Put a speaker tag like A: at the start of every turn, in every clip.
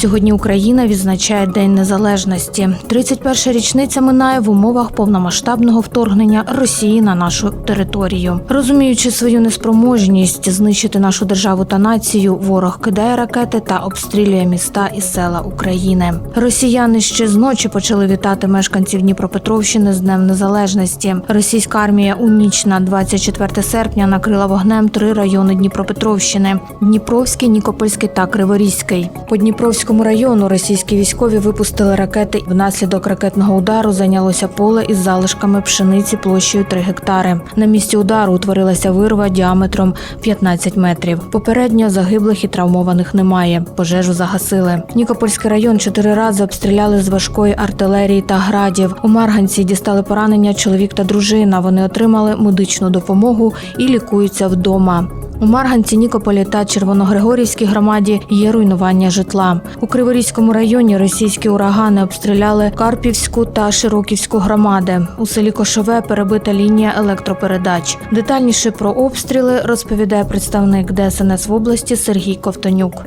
A: Сьогодні Україна відзначає День Незалежності. 31 річниця минає в умовах повномасштабного вторгнення Росії на нашу територію. Розуміючи свою неспроможність знищити нашу державу та націю, ворог кидає ракети та обстрілює міста і села України. Росіяни ще з ночі почали вітати мешканців Дніпропетровщини з Днем Незалежності. Російська армія у ніч на 24 серпня накрила вогнем три райони Дніпропетровщини: Дніпровський, Нікопольський та Криворізький. По Дніпровському району російські військові випустили ракети. Внаслідок ракетного удару зайнялося поле із залишками пшениці площею 3 гектари. На місці удару утворилася вирва діаметром 15 метрів. Попередньо загиблих і травмованих немає. Пожежу загасили. Нікопольський район чотири рази обстріляли з важкої артилерії та градів. У Марганці дістали поранення чоловік та дружина. Вони отримали медичну допомогу і лікуються вдома. У Марганці, Нікополі та Червоногригорівській громаді є руйнування житла. У Криворізькому районі російські урагани обстріляли Карпівську та Широківську громади. У селі Кошове перебита лінія електропередач. Детальніше про обстріли розповідає представник ДСНС в області Сергій Ковтонюк.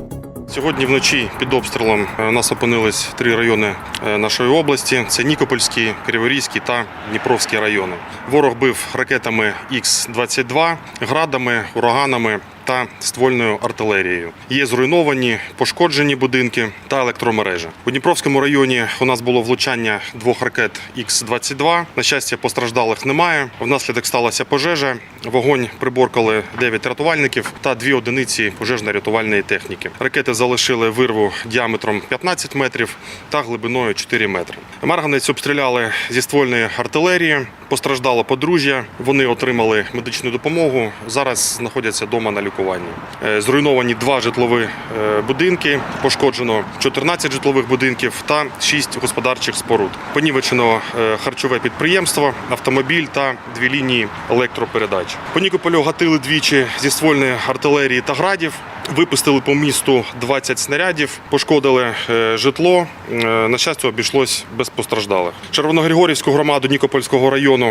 B: Сьогодні вночі під обстрілом е, у нас опинились три райони е, нашої області: це Нікопольський, Криворізький та Дніпровський райони. Ворог бив ракетами Х-22, градами, ураганами та ствольною артилерією. Є зруйновані, пошкоджені будинки та електромережа. У Дніпровському районі у нас було влучання двох ракет Х-22. На щастя, постраждалих немає. Внаслідок сталася пожежа. Вогонь приборкали 9 рятувальників та дві одиниці пожежно-рятувальної техніки. Ракети залишили вирву діаметром 15 метрів та глибиною 4 метри. Марганець обстріляли зі ствольної артилерії. Постраждало подружжя. Вони отримали медичну допомогу. Зараз знаходяться вдома на лікуванні. Е, Зруйновані два житлові е, будинки, пошкоджено 14 житлових будинків та 6 господарчих споруд. Понівечено е, харчове підприємство, автомобіль та дві лінії електропередач. По Нікополю гатили двічі зі ствольної артилерії та градів. Випустили по місту 20 снарядів, пошкодили житло. На щастя, обійшлось без постраждалих. Червоногригорівську громаду Нікопольського району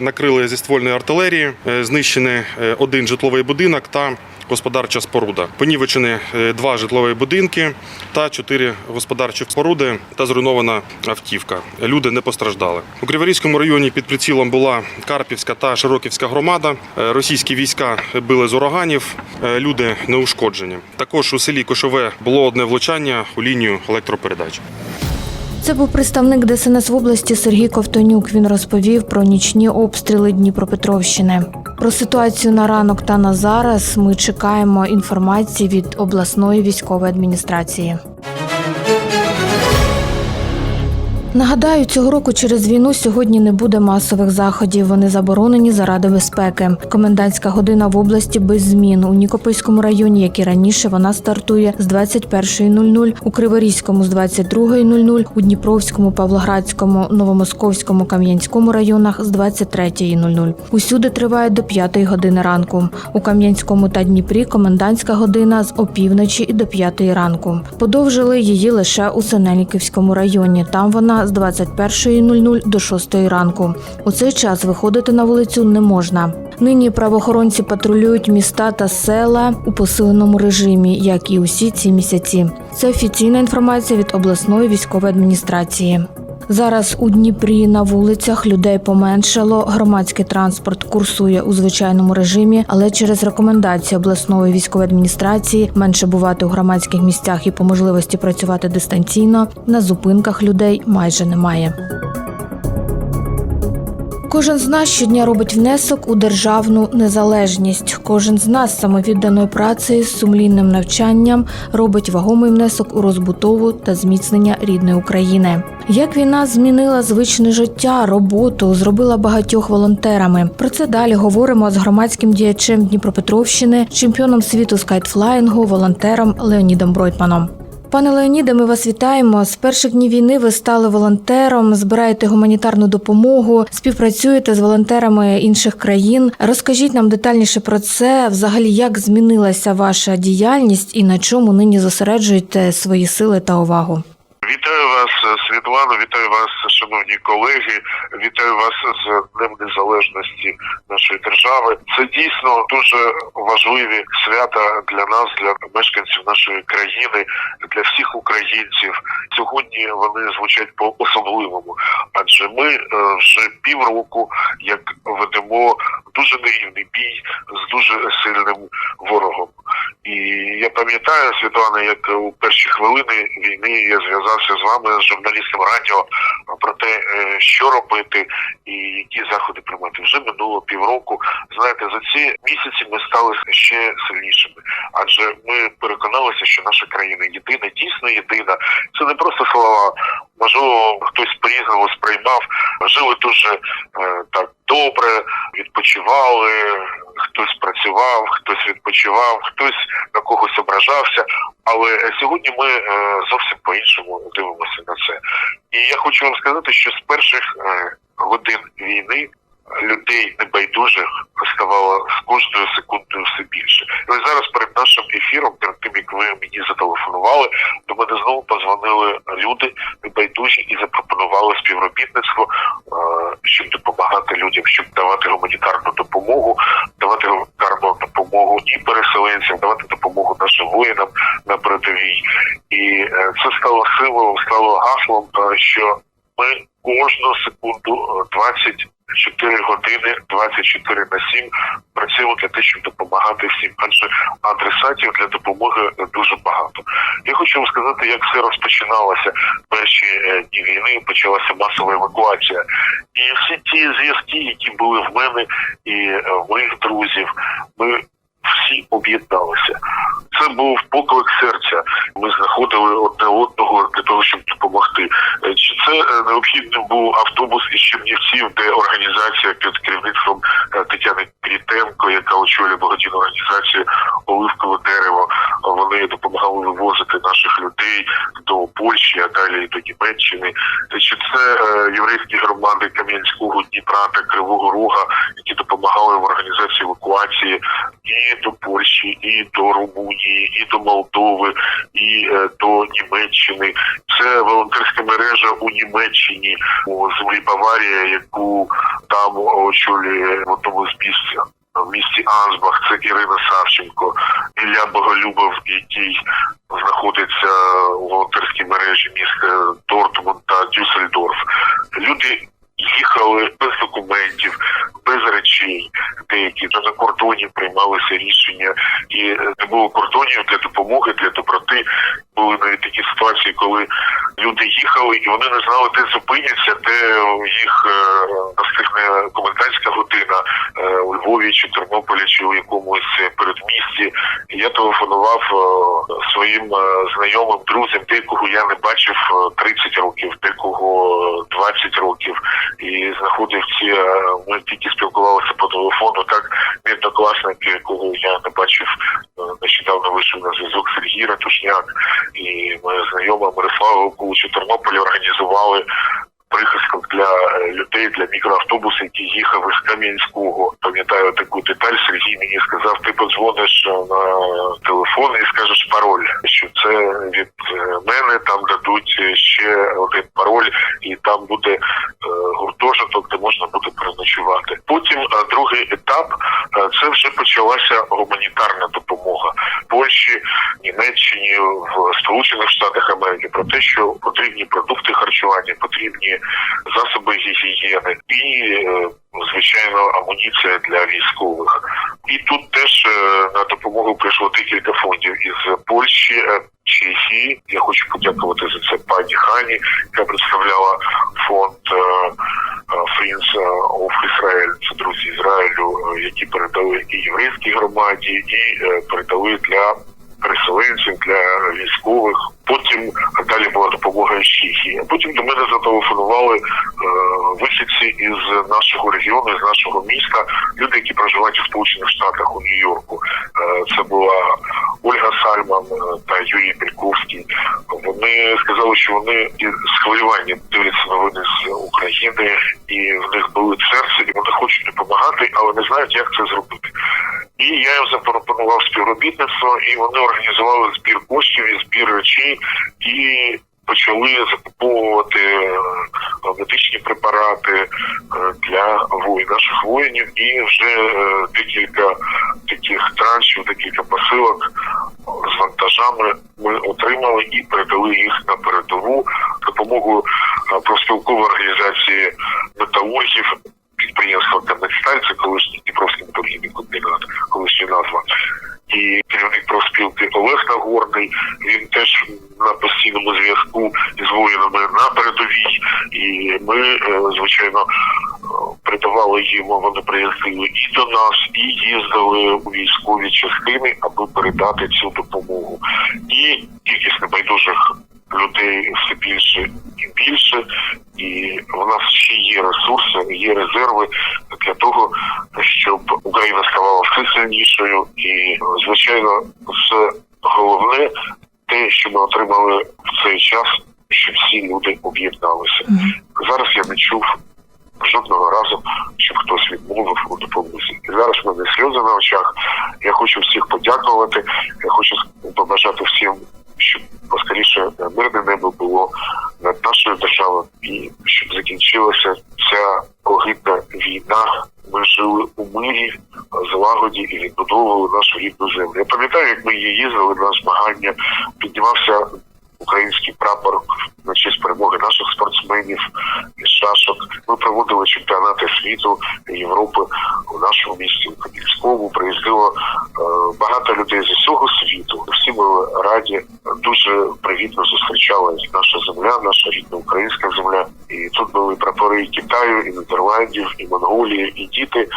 B: накрили зі ствольної артилерії, е, знищений е, один житловий будинок та господарча споруда. Понівечені е, два житлові будинки та чотири господарчі споруди та зруйнована автівка. Люди не постраждали. У Криворізькому районі під прицілом була Карпівська та Широківська громада. Російські війська били з ураганів, люди не ушкоджені. Також у селі Кошове було одне влучання у лінію електропередач.
A: Це був представник ДСНС в області Сергій Ковтонюк. Він розповів про нічні обстріли Дніпропетровщини. Про ситуацію на ранок та на зараз ми чекаємо інформації від обласної військової адміністрації. Нагадаю, цього року через війну сьогодні не буде масових заходів. Вони заборонені заради безпеки. Комендантська година в області без змін. У Нікопольському районі, як і раніше, вона стартує з 21.00, у Криворізькому з 22.00, у Дніпровському, Павлоградському, Новомосковському, Кам'янському районах з 23.00. Усюди триває до 5 години ранку. У Кам'янському та Дніпрі комендантська година з опівночі і до 5 ранку. Подовжили її лише у Синельниківському районі. Там вона з 21.00 до 6 ранку. У цей час виходити на вулицю не можна. Нині правоохоронці патрулюють міста та села у посиленому режимі, як і усі ці місяці. Це офіційна інформація від обласної військової адміністрації. Зараз у Дніпрі на вулицях людей поменшало. Громадський транспорт курсує у звичайному режимі, але через рекомендації обласної військової адміністрації менше бувати у громадських місцях і по можливості працювати дистанційно. На зупинках людей майже немає. Кожен з нас щодня робить внесок у державну незалежність. Кожен з нас самовідданою працею, з сумлінним навчанням робить вагомий внесок у розбудову та зміцнення рідної України. Як війна змінила звичне життя, роботу, зробила багатьох волонтерами. Про це далі говоримо з громадським діячем Дніпропетровщини, чемпіоном світу з волонтером Леонідом Бройтманом. Пане Леоніде, ми вас вітаємо. З перших днів війни ви стали волонтером, збираєте гуманітарну допомогу, співпрацюєте з волонтерами інших країн. Розкажіть нам детальніше про це. Взагалі, як змінилася ваша діяльність і на чому нині зосереджуєте свої сили та увагу?
C: Вітаю Світлано, вітаю вас, шановні колеги. Вітаю вас з Днем Незалежності нашої держави. Це дійсно дуже важливі свята для нас, для мешканців нашої країни, для всіх українців. Сьогодні вони звучать по особливому, адже ми е, вже півроку як ведемо дуже нерівний бій з дуже сильним ворогом. І я пам'ятаю, Світлана, як у перші хвилини війни я зв'язався з вами з журналістом радіо про те, е, що робити і які заходи приймати. Вже минуло півроку. Знаєте, за ці місяці ми стали ще сильнішими, адже ми переконалися, що наша країна єдина, дійсно єдина. Це не просто слова. Можливо, хтось по-різному сприймав, жили дуже е, так добре, відпочивали, хтось працював, хтось відпочивав, хтось на когось ображався. Але сьогодні ми е, зовсім по-іншому дивимося на це. І я хочу вам сказати, що з перших е, годин війни людей небайдужих ставало з кожною секундою все більше. І ось зараз перед нашим ефіром, перед тим як ви мені зателефонували, до мене знову позвонили люди небайдужі і запропонували співробітництво, е, щоб допомагати людям, щоб давати гуманітарну допомогу, давати гуманітарну допомогу і переселенцям, давати допомогу нашим воїнам на передовій. І е, це стало символом, стало гаслом, е, що ми кожну секунду 20 4 години 24 на 7 працювати те, щоб допомагати всім, адже адресатів для допомоги дуже багато. Я хочу вам сказати, як все розпочиналося перші е, дні війни. Почалася масова евакуація, і всі ті зв'язки, які були в мене і е, моїх друзів, ми всі об'єдналися. Це був поклик серця. Ми знаходили одне одного для того, щоб допомогти. Е, Чи це е, необхідний був автобус із Чернівців, де організація під керівництвом е, Тетяни Крітенко, яка очолює благодійну організацію Оливкове дерево. Вони допомагали вивозити наших людей до Польщі, а далі до Німеччини. Чи це єврейські громади Кам'янського Дніпра та Кривого Рога, які допомагали в організації евакуації і до Польщі, і до Румунії, і до Молдови, і е, до Німеччини. Це волонтерська мережа у Німеччині у землі Баварія, яку там очолює в одному з місць. В місті Ансбах це Ірина Савченко, Ілля Боголюбов, який знаходиться у волонтерській мережі міста Дортмунд та Дюссельдорф. Люди їхали без документів, без речей. Деякі то на кордоні приймалися рішення, і е, не було кордонів для допомоги, для доброти. Були навіть такі ситуації, коли люди їхали і вони не знали, де зупиняться, де їх е, настигне у Львові чи Тернополі, чи у якомусь передмісті. Я телефонував е, своїм е, знайомим друзям, декого я не бачив е, 30 років, декого е, 20 років, і знаходив ці. е, Ми тільки спілкувалися по телефону. Так мій однокласник, якого я не бачив е, нещодавно вийшов на зв'язок Сергій Ратушняк і моя знайома Мирослава Окулич Тернополі організували прихисток для е, людей, для мікроавтобусу, які їхав із Кам'янського. Пам'ятаю таку деталь. Сергій мені сказав: ти подзвониш на телефон і скажеш пароль, що це від е, мене. Там дадуть ще один пароль, і там буде е, гуртожиток, де можна буде переночувати. Потім е, другий етап е, це вже почалася гуманітарна допомога Польщі, Німеччині, в Сполучених Штатах Америки про те, що потрібні продукти харчування, потрібні засоби гігієни і, е, звичайно, амуніція для військових. І тут теж на допомогу прийшло декілька фондів із Польщі. Чехії. Я хочу подякувати за це пані Хані, яка представляла фонд Friends of Israel, це друзі Ізраїлю, е, які передали і єврейській громаді, і е, передали для переселенців, для військових. Потім далі була допомога Чехії. Потім до мене зателефонували е, із нашого регіону, з нашого міста, люди, які проживають у Сполучених Штатах у Нью-Йорку. Е, це була Ольга Сальман е, та Юрій Бельковський. Вони сказали, що вони з хвилюванням дивляться новини з України, і в них болить серце, і вони хочуть допомагати, але не знають, як це зробити. І я їм запропонував співробітництво, і вони організували збір коштів і збір речей, і почали закуповувати е, медичні препарати е, для воїн, наших воїнів, і вже е, декілька таких траншів, декілька посилок з вантажами ми отримали і передали їх на передову допомогу профспілкової організації металургів підприємства «Каменсталь», це колишній Дніпровський металургійний комбінат, колишня назва. І керівник профспілки Олег Нагорний, він теж на постійному зв'язку із воїнами на передовій. І ми, е, звичайно, е, передавали їм, вони приїздили і до нас, і їздили у військові частини, аби передати цю допомогу. І кількість небайдужих людей все більше і більше, і в нас ще є ресурси, є резерви для того, щоб Україна ставала все сильнішою. І звичайно, все головне те, що ми отримали в цей час, щоб всі люди об'єдналися. Зараз я не чув жодного разу, щоб хтось відмовив у допомозі. І зараз в мене сльози на очах. Я хочу всіх подякувати. Я хочу побажати всім, щоб поскоріше мирне небо було над нашою державою, і щоб закінчилася ця огидна війна. Ми жили у мирі, злагоді і відбудовували нашу рідну землю. Я пам'ятаю, як ми її їздили на змагання, піднімався український прапор на честь перемоги наших спортсменів із шашок. Ми проводили чемпіонати світу Європи у нашому місті у Кам'янському. Приїздило е, багато людей з усього світу. Всі були раді. Дуже привітно зустрічалась наша земля, наша рідна українська земля. І тут були прапори і Китаю, і Нідерландів, і Монголії, і діти.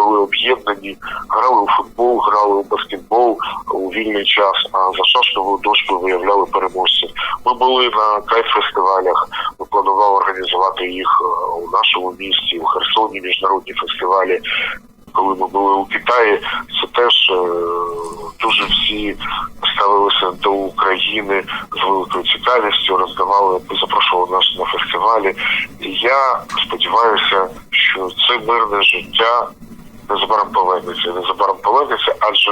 C: Були об'єднані, грали у футбол, грали у баскетбол у вільний час, а за шашковою дошкою виявляли переможців. Ми були на кайф-фестивалях. Ми планували організувати їх е, у нашому місті, у Херсоні, міжнародні фестивалі. Коли ми були у Китаї, це теж е, дуже всі ставилися до України з великою цікавістю, роздавали, запрошували нас на фестивалі. І я сподіваюся, що це мирне життя незабаром повернеться. Незабаром повернеться, адже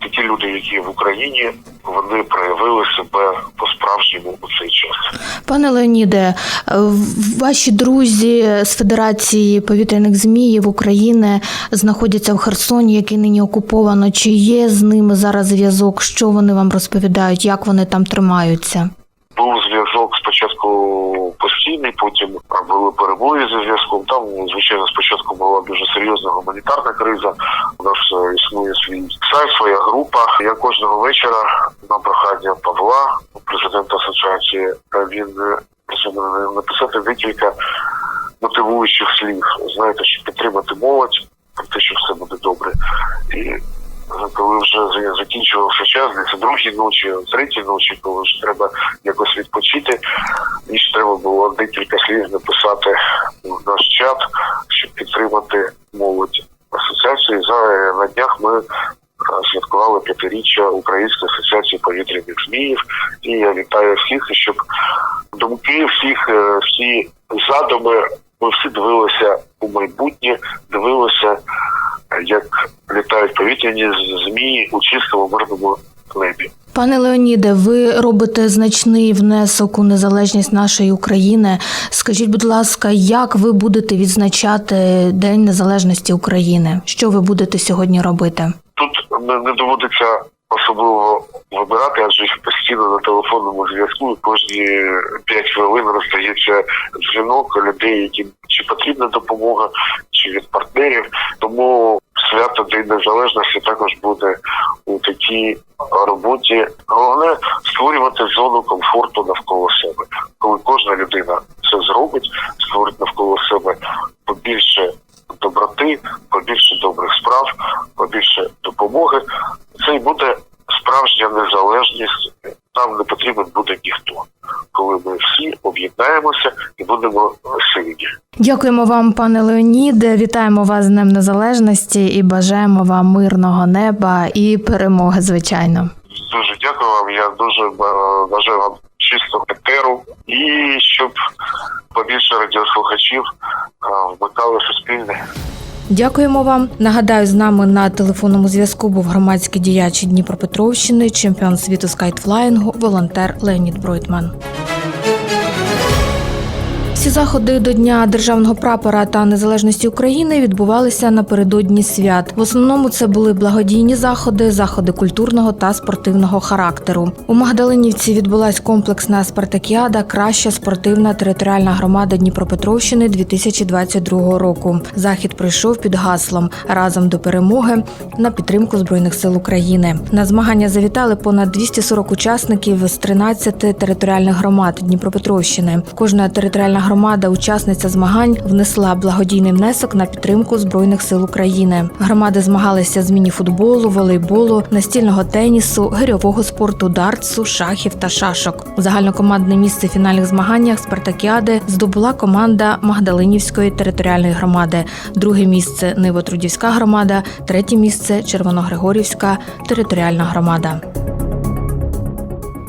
C: такі люди, які в Україні, вони проявили себе по-справжньому у цей час.
A: Пане Леоніде, е, ваші друзі з Федерації повітряних зміїв України знаходяться в Херсоні, який нині окуповано. Чи є з ними зараз зв'язок? Що вони вам розповідають? Як вони там тримаються?
C: Був зв'язок спочатку постійний, потім були перебої зі зв'язком. Там, звичайно, спочатку була дуже серйозна гуманітарна криза. У нас е, існує свій сайт, своя група. Я кожного вечора на прохання Павла, президента асоціації, е, він е, написати декілька мотивуючих слів. Знаєте, щоб підтримати молодь про те, що все буде добре. І коли вже за- закінчувався час, десь о другій ночі, третій ночі, коли вже треба якось відпочити, мені ж треба було декілька слів написати в наш чат, щоб підтримати молодь асоціації. За на днях ми е, святкували п'ятиріччя Української асоціації повітряних зміїв. І я вітаю всіх, щоб думки всіх, е, всі задуми, ми всі дивилися у майбутнє, дивилися, як літають повітряні змії у чистому мирному небі.
A: Пане Леоніде, ви робите значний внесок у незалежність нашої України. Скажіть, будь ласка, як ви будете відзначати День Незалежності України? Що ви будете сьогодні робити?
C: Тут не доводиться особливо вибирати, адже їх постійно на телефонному зв'язку. Кожні 5 хвилин роздається дзвінок людей, яким чи потрібна допомога, чи від партнерів. Тому свято День Незалежності також буде у такій роботі. Головне створювати зону комфорту навколо себе. Коли кожна людина це зробить, створить навколо себе побільше доброти, побільше добрих справ, побільше допомоги. Буде справжня незалежність. Нам не потрібен буде ніхто, коли ми всі об'єднаємося і будемо сильні.
A: Дякуємо вам, пане Леоніде. Вітаємо вас з Днем Незалежності і бажаємо вам мирного неба і перемоги, звичайно.
C: дуже дякую вам. Я дуже е, бажаю вам чистого етеру і щоб побільше радіослухачів е, вмикали суспільне.
A: Дякуємо вам. Нагадаю, з нами на телефонному зв'язку був громадський діяч Дніпропетровщини, чемпіон світу скайтфлаїнгу, волонтер Леонід Бройтман. Всі заходи до Дня державного прапора та незалежності України відбувалися напередодні свят. В основному це були благодійні заходи, заходи культурного та спортивного характеру. У Магдалинівці відбулась комплексна спартакіада Краща спортивна територіальна громада Дніпропетровщини 2022 року. Захід пройшов під гаслом разом до перемоги на підтримку збройних сил України. На змагання завітали понад 240 учасників з 13 територіальних громад Дніпропетровщини. Кожна територіальна громада, учасниця змагань, внесла благодійний внесок на підтримку збройних сил України. Громади змагалися з мініфутболу, волейболу, настільного тенісу, гирьового спорту, дартсу, шахів та шашок. Загальнокомандне місце в фінальних змаганнях спартакіади здобула команда Магдалинівської територіальної громади. Друге місце Нивотрудівська громада, третє місце Червоногригорівська територіальна громада.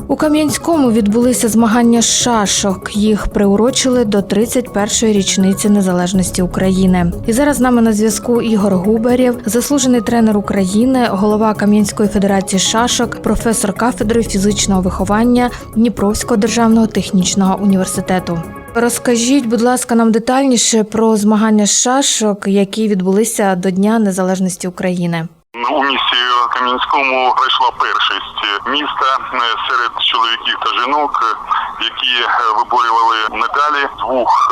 A: У Кам'янському відбулися змагання шашок. Їх приурочили до 31-ї річниці незалежності України. І зараз з нами на зв'язку Ігор Губарєв, заслужений тренер України, голова Кам'янської федерації шашок, професор кафедри фізичного виховання Дніпровського державного технічного університету. Розкажіть, будь ласка, нам детальніше про змагання з шашок, які відбулися до Дня Незалежності України.
D: У місті Кам'янському пройшла першість міста е, серед чоловіків та жінок, е, які е, виборювали медалі в двох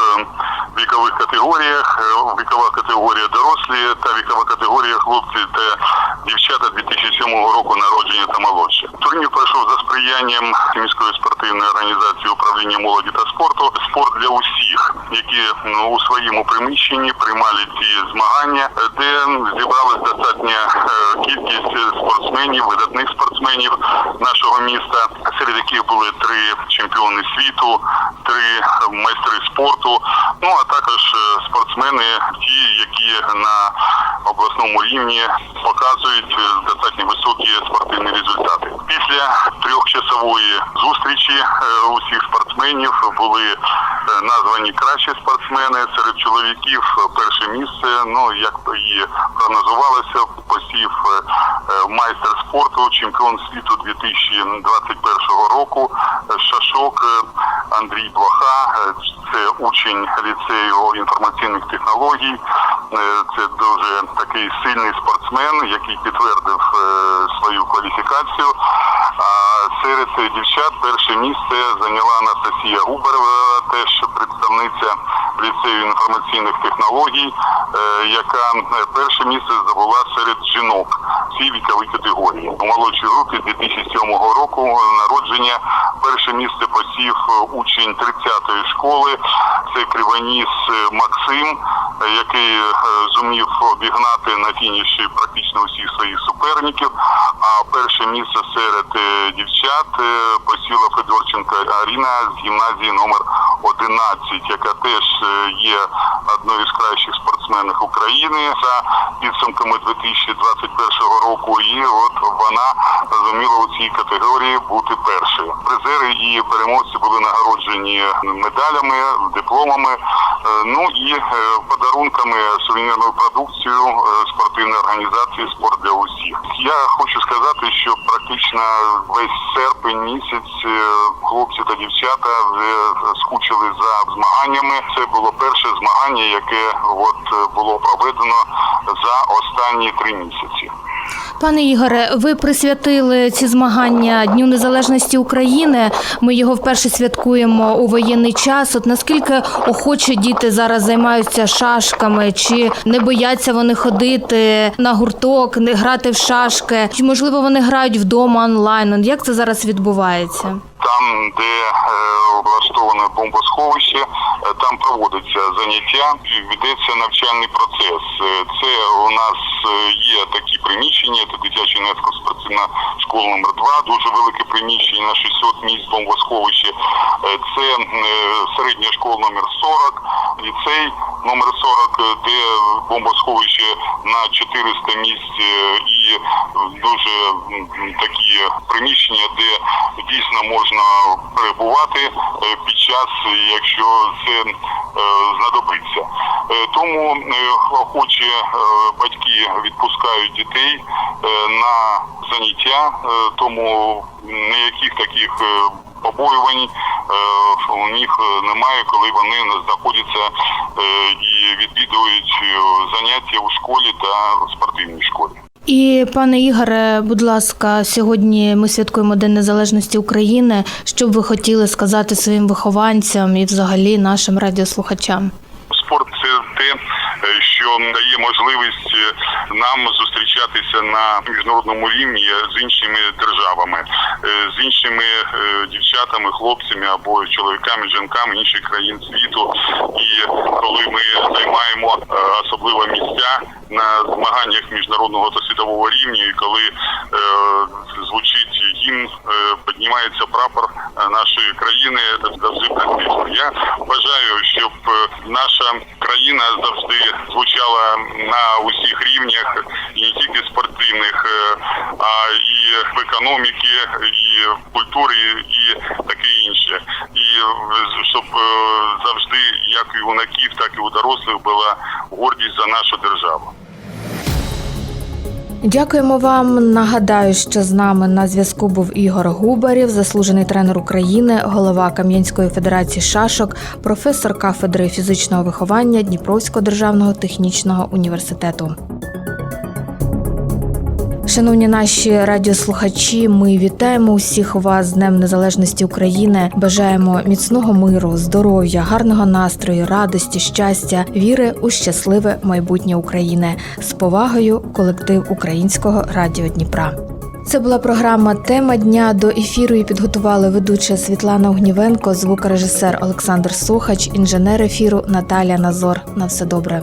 D: вікових категоріях: вікова категорія дорослі та вікова категорія хлопці та дівчата 2007 року народження та молодші. Турнір пройшов за сприянням міської спортивної організації управління молоді та спорту. Спорт для усіх, які ну, у своєму приміщенні приймали ці змагання, де зібралась достатня е, кількість спортсменів, видатних спортсменів нашого міста, серед яких були три чемпіони світу, три майстри спорту. Ну а також е, спортсмени, ті, які на обласному рівні показують е, достатньо високі спортивні результати. Після трьохчасової зустрічі усіх спортсменів були названі кращі спортсмени серед чоловіків. е, Перше місце, ну як і прогнозувалося, посів е, е, майстер спорту, чемпіон світу 2021 року. Шашок Андрій Блоха. Це учень ліцею інформаційних технологій. Це дуже такий сильний спортсмен, який підтвердив свою кваліфікацію. Серед дівчат перше місце зайняла Анастасія Губарева, теж представниця ліцею інформаційних технологій, е, яка е, перше місце здобула серед жінок в цій віковій категорії. У молодшій групі 2007 року народження перше місце посів е, учень 30-ї школи. Це Кривоніс Максим, який е, зумів обігнати на фініші практично усіх своїх суперників. А перше місце серед е, дівчат е, посіла Федорченка Аріна з гімназії номер 11, яка теж є одною з кращих спортсменів України за підсумками 2021 року. І от вона зуміла у цій категорії бути першою. Призери і переможці були нагороджені медалями, дипломами, ну і е, подарунками сувенірною продукцією е, спортивної організації Спорт для усіх. Я хочу сказати, що практично весь серпень місяць е, хлопці та дівчата скучили за змаганнями. Це було перше змагання, яке от було проведено за останні три місяці.
A: Пане Ігоре, ви присвятили ці змагання Дню Незалежності України. Ми його вперше святкуємо у воєнний час. От наскільки охоче діти зараз займаються шашками, чи не бояться вони ходити на гурток, не грати в шашки? Чи можливо вони грають вдома онлайн? Як це зараз відбувається?
D: Там, де е, облаштоване бомбосховище, Е, Там проводиться заняття, ведеться навчальний процес. Е, Це у нас є такі приміщення, це дитяча юнацька спортивна школа номер 2 дуже велике приміщення на 600 місць бомбосховище. Е, Це е, середня школа номер 40, ліцей номер 40, е, де бомбосховище на 400 місць е, і дуже такі приміщення, де дійсно можна перебувати е, під час, якщо це е, знадобиться. Е, Тому е, охочі е, батьки відпускають дітей е, на заняття, е, тому ніяких таких е, побоювань у них немає, коли вони знаходяться і відвідують заняття у школі та спортивній школі.
A: І пане Ігоре, будь ласка, сьогодні ми святкуємо День Незалежності України. Що б ви хотіли сказати своїм вихованцям і взагалі нашим радіослухачам?
D: Спорт це те, що дає можливість е, нам зустрічатися на міжнародному рівні з іншими державами, е, з іншими е, дівчатами, хлопцями або чоловіками, жінками інших країн світу. І коли ми займаємо особливо місця на змаганнях міжнародного та світового рівня, і коли е, звучить гімн, е, піднімається прапор е, нашої країни, завжди престижно. Я бажаю, щоб е, наша країна завжди звучала на усіх рівнях, і не тільки спортивних, е, а і в економіці, і в культурі, і таке інше. І щоб завжди, як і у юнаків, так і у дорослих, була гордість за нашу державу.
A: Дякуємо вам. Нагадаю, що з нами на зв'язку був Ігор Губарів, заслужений тренер України, голова Кам'янської федерації шашок, професор кафедри фізичного виховання Дніпровського державного технічного університету. Шановні наші радіослухачі, ми вітаємо усіх вас з Днем Незалежності України. Бажаємо міцного миру, здоров'я, гарного настрою, радості, щастя, віри у щасливе майбутнє України. З повагою, колектив Українського радіо Дніпра. Це була програма Тема дня. До ефіру її підготували ведуча Світлана Огнівенко, звукорежисер Олександр Сухач, інженер ефіру Наталія Назор. На все добре.